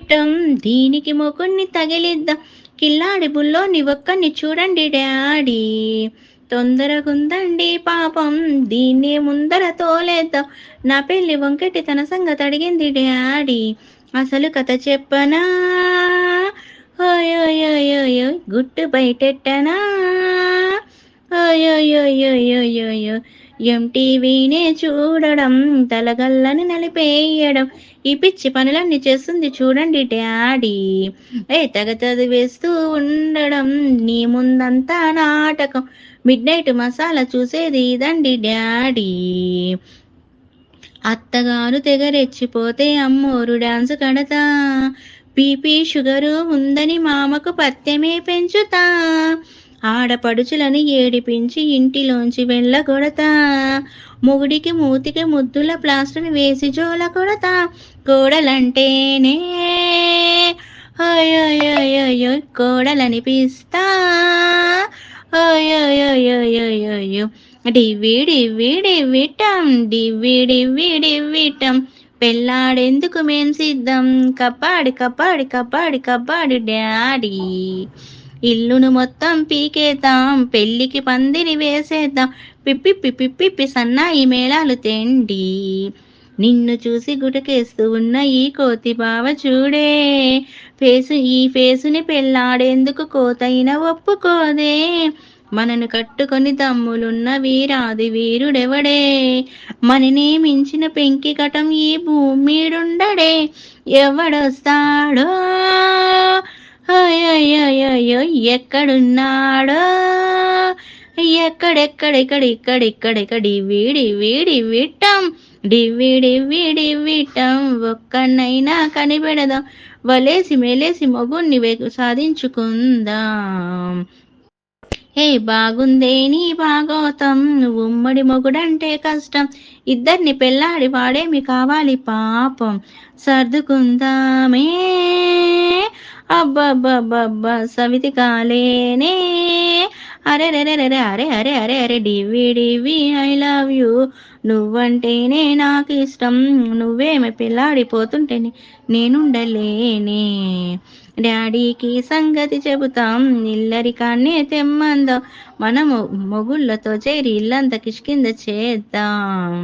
ఇష్టం దీనికి మొగుణ్ణి తగిలిద్దాం. కిల్లాడి బుల్లోని ఒక్కని చూడండి డాడీ. తొందరగుందండి పాపం. దీన్ని ముందర తోలేద్దాం. నా పెళ్ళి వంకటి తన సంగతి అడిగింది డాడీ. అసలు కథ చెప్పనా? ఓయోయోయోయో గుట్టు బయటెట్టనా? ఓయోయోయోయోయోయో ఎంటీవీనే చూడడం తలగల్లని నలిపేయడం. ఈ పిచ్చి పనులన్నీ చేస్తుంది చూడండి డాడీ. ఏ తెగ చదివేస్తూ ఉండడం నీ ముందంతా నాటకం. మిడ్ నైట్ మసాలా చూసేది ఇదండి డాడీ. అత్తగారు తెగరెచ్చిపోతే అమ్మోరు డాన్స్ కడతా. బీపీ షుగరు ఉందని మామకు పత్యమే పెంచుతా. ఆడపడుచులని ఏడిపించి ఇంటిలోంచి వెళ్ళగొడతా మొగుడికి మూతికి ముద్దుల ప్లాస్టర్ వేసి జోల కొడతా. కోడలంటేనే అయ్యోయ్యోయ్యో కోడలనిపిస్తా. అయ్యోయ్యోయ్యోయ్యో డివ్వి డివ్వి డివ్వి డివ్వి డివ్విటం పెళ్ళాడెందుకు మేం సిద్ధం? కప్పాడు కప్పాడి కప్పాడి కప్పాడి డాడీ. ఇల్లును మొత్తం పీకేద్దాం పెళ్ళికి పందిరి వేసేద్దాం. పిప్పి పిప్పి పిప్పి సన్నాయి మేళాలు తెండి. నిన్ను చూసి గుటకేస్తూ ఉన్న ఈ కోతి బావ చూడే. ఫేసు ఈ ఫేసుని పెళ్ళాడేందుకు కోతైన ఒప్పుకోదే. మనను కట్టుకొని తమ్ములున్న వీరాది వీరుడెవడే? మననే మించిన పెంకి కటం ఈ భూమిడుండడే ఎవడొస్తాడో? అయ్యో ఎక్కడున్నాడో? ఎక్కడెక్కడెక్కడెక్కడెక్కడెక్కడి వీడి వీడి విట్టం డివిడి వీడి విట్టం ఒక్కనైనా కనిపెడదాం. వలేసి మెలేసి మొగుణ్ణి సాధించుకుందాం. హే బాగుందే నీ భాగవతం ఉమ్మడి మొగుడంటే కష్టం. ఇద్దరిని పెళ్ళాడి వాడేమి కావాలి పాపం. సర్దుకుందామే. అబ్బబ్బబ్బబ్బా సవితి కాలేనే. అరే రే రే రే అరే అరే అరే అరే Divi Divi I love you. నువ్వంటేనే నాకు ఇష్టం నువ్వేమి పిల్లాడిపోతుంటేనే నేనుండలేనే. డాడీకి సంగతి చెబుతాం. ఇల్లరికాన్నే తెమ్మందాం. మనము మొగుళ్ళతో చేరి ఇల్లంతా కిష్కింద చేద్దాం.